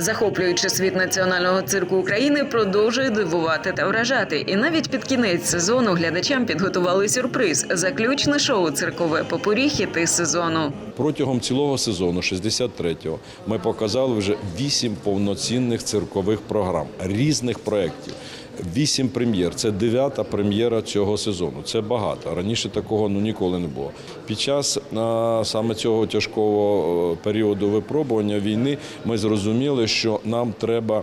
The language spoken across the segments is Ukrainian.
Захоплюючи світ національного цирку України, продовжує дивувати та вражати. І навіть під кінець сезону глядачам підготували сюрприз заключне шоу циркове попурі хіти сезону. Протягом цілого сезону, 63-го, ми показали вже вісім повноцінних циркових програм різних проєктів. Вісім прем'єр. Це дев'ята прем'єра цього сезону. Це багато. Раніше такого ну ніколи не було. Під час а, саме цього тяжкого е, періоду випробування війни ми зрозуміли, що нам треба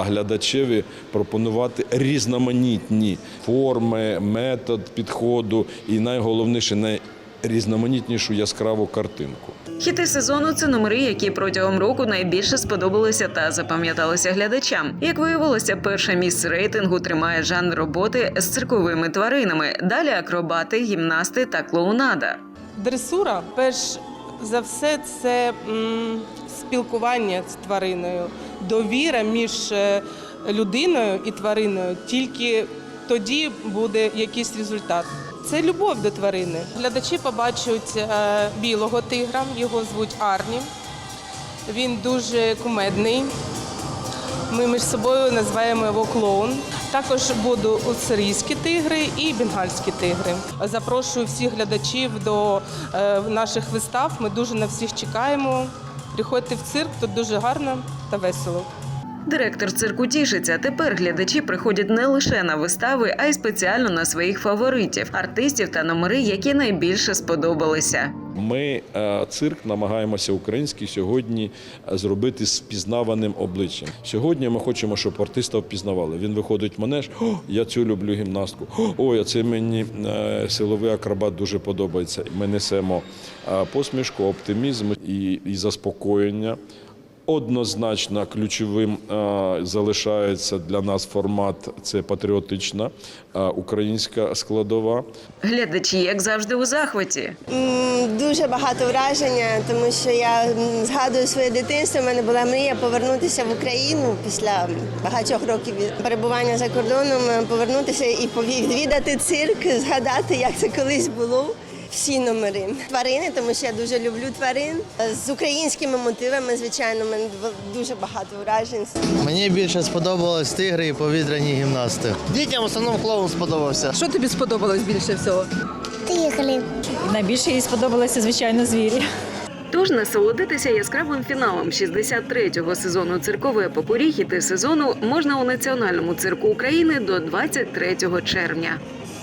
глядачеві пропонувати різноманітні форми, метод підходу і найголовніше найрізноманітнішу яскраву картинку. Хіти сезону це номери, які протягом року найбільше сподобалися та запам'яталися глядачам. Як виявилося, перше місце рейтингу тримає жанр роботи з цирковими тваринами. Далі акробати, гімнасти та клоунада. Дресура, перш за все, це м, спілкування з твариною, довіра між е, людиною і твариною. Тільки тоді буде якийсь результат. Це любов до тварини. Глядачі побачать е, білого тигра, його звуть Арні. Він дуже кумедний. Ми між собою називаємо його клоун. Також будуть уцерійські тигри і бенгальські тигри. Запрошую всіх глядачів до е, наших вистав. Ми дуже на всіх чекаємо. Приходьте в цирк, тут дуже гарно та весело. Директор цирку тішиться. Тепер глядачі приходять не лише на вистави, а й спеціально на своїх фаворитів, артистів та номери, які найбільше сподобалися. Ми е, цирк намагаємося український сьогодні е, зробити з впізнаваним обличчям. Сьогодні ми хочемо, щоб артиста впізнавали. Він виходить в манеж. О, я цю люблю гімнастку. О, а це мені е, силовий акробат дуже подобається. Ми несемо посмішку, оптимізм і, і заспокоєння. Однозначно ключовим е, залишається для нас формат це патріотична е, українська складова. Глядачі, як завжди, у захваті. Дуже багато враження, тому що я згадую своє дитинство. У мене була мрія повернутися в Україну після багатьох років перебування за кордоном, е, повернутися і відвідати цирк, згадати, як це колись було. Всі номери тварини, тому що я дуже люблю тварин. З українськими мотивами, звичайно, мене дуже багато вражень. Мені більше сподобались тигри і повітряні гімнасти. Дітям в основному клоун сподобався. Що тобі сподобалось більше всього? Тигри. Найбільше їй сподобалися, звичайно, звірі. Тож насолодитися яскравим фіналом 63-го сезону циркової попурі хіти сезону можна у Національному цирку України до 23 червня.